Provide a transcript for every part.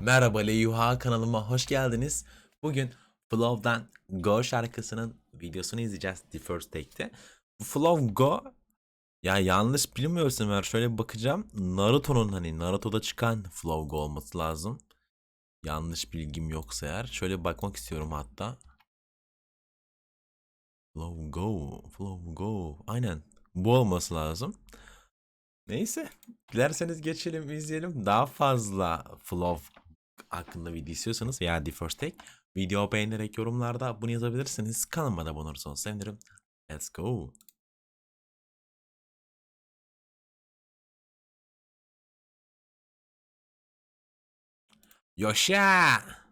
Merhaba Leyuha kanalıma hoş geldiniz. Bugün Flow'dan Go şarkısının videosunu izleyeceğiz The First Take'te. Bu Flow Go ya yanlış bilmiyorsam eğer şöyle bakacağım. Naruto'nun hani Naruto'da çıkan Flow Go olması lazım. Yanlış bilgim yoksa eğer. Şöyle bakmak istiyorum hatta. Flow Go, Flow Go. Aynen. Bu olması lazım. Neyse. Dilerseniz geçelim izleyelim. Daha fazla Flow hakkında video istiyorsanız veya The First Take video beğenerek yorumlarda bunu yazabilirsiniz. Kanalıma da abone olursanız sevinirim. Let's go. Yosha!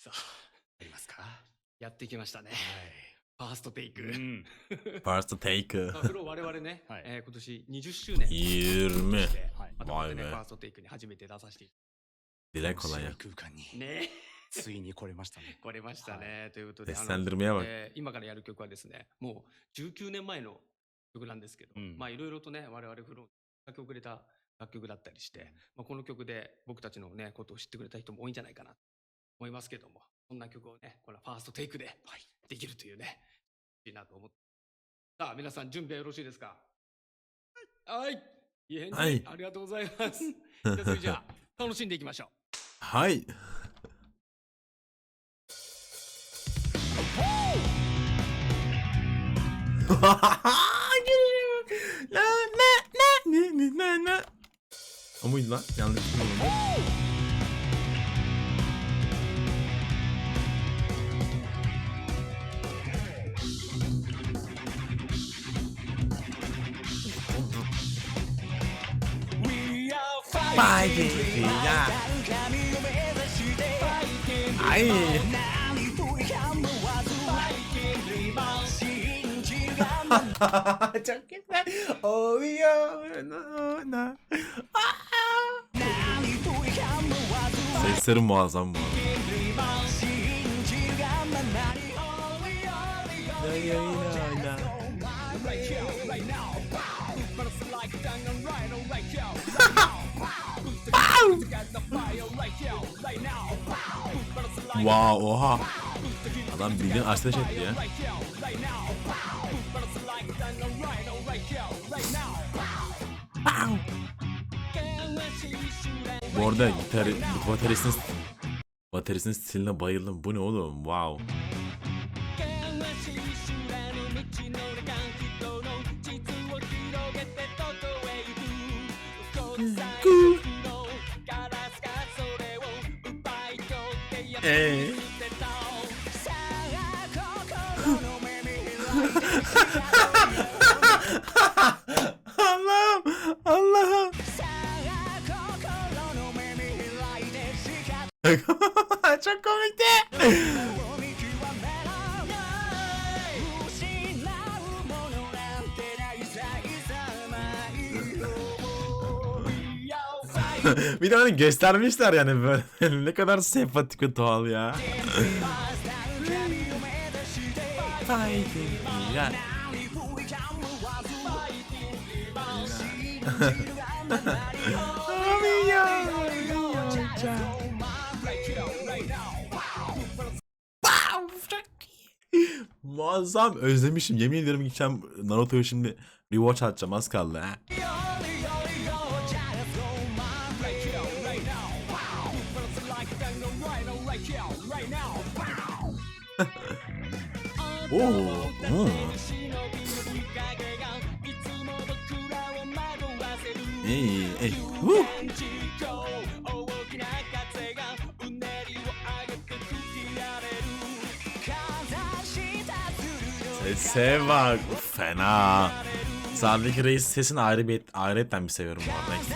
さあ、やりますか。やってきましたね。はい。 ファーストテイク。うん。First take まあ、フロー我々ね、はいえー今年20周年20で、はい。ね、ファーストテイクに初めて出させてい Dile kolay ya. 白い空間にた。ねついに来れましたね。来れましたね。ということで.えー今からやる曲はですね、もう19年前の曲なんですけど、うんまあいろいろとね、我々フローに書き遅れた楽曲だったりして、まあ、この曲で僕たちのね、ことを知ってくれた人も多いんじゃないかなと思いますけども、そんな曲をね、このファーストテイクでできるというね、いいなと思って。さあ、皆さん準備はよろしいですか？はい。いい返事、はいありがとうございます。じゃあそれじゃあ、楽しんでいきましょう。はい。na na na na na na na. O muydu lan? Yanlış bilmiyorum. Fighting ya. Ay. Çok güzel. Oh yeah. Na, na. Sesleri muazzam bu Wow, oha. Adam bildiğin ateş etti ya. Bu arada gitar, bataristin, bataristin stiline bayıldım. Bu ne oğlum? Wow. Ee? Allah'ım, Allah'ım. Çok komikti. bir de hani göstermişler yani böyle ne kadar sempatik ve doğal ya. Abi ya. Muazzam özlemişim yemin ediyorum gideceğim Naruto'yu şimdi rewatch atacağım az kaldı ha. Oo. oo. Ey, ey. Woo. Sese bak. Fena. Sağdaki reis sesini ayrı bir ayrıyetten bir seviyorum bu arada ekstra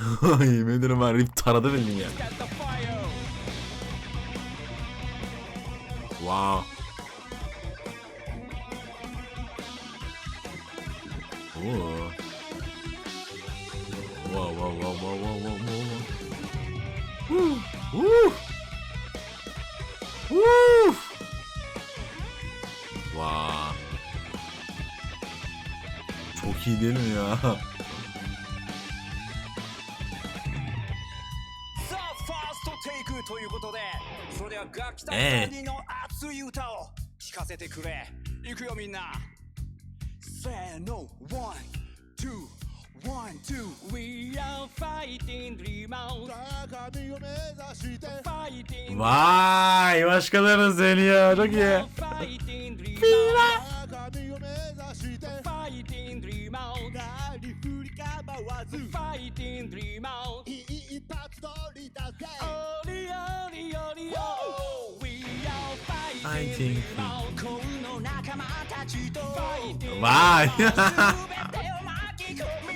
Yemin ederim var rip taradı beni ya. Wow. Oo. Wow wow wow wow wow wow wow. wow. Woo. Woo. Woo. Çok iyi değil mi ya? Evet. One, two, we are fighting dream out. Vay, başkalarınız geliyor. Çok iyi. Fighting dream out. わず Fighting Dream Out 一発取り出せオリオリオリオ We are Fighting Dream Out この仲間たちと Fighting Dream Out 全てを巻き込み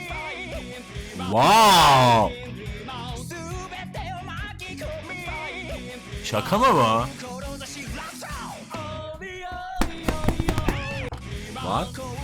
Wow! Çakala? What?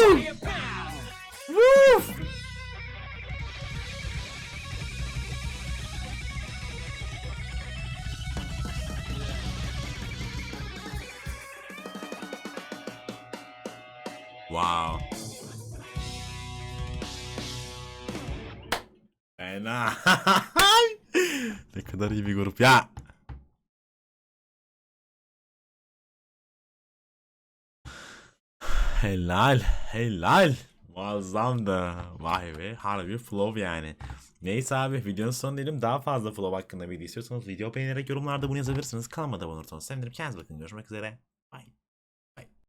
Wow. Fena. ne kadar iyi bir grup ya. Helal, helal. Muazzamdı. Vay be, harbi flow yani. Neyse abi videonun sonu diyelim. Daha fazla flow hakkında video istiyorsanız video beğenerek yorumlarda bunu yazabilirsiniz. Kanalıma da abone olursanız sevinirim. Kendinize bakın. Görüşmek üzere. Bye.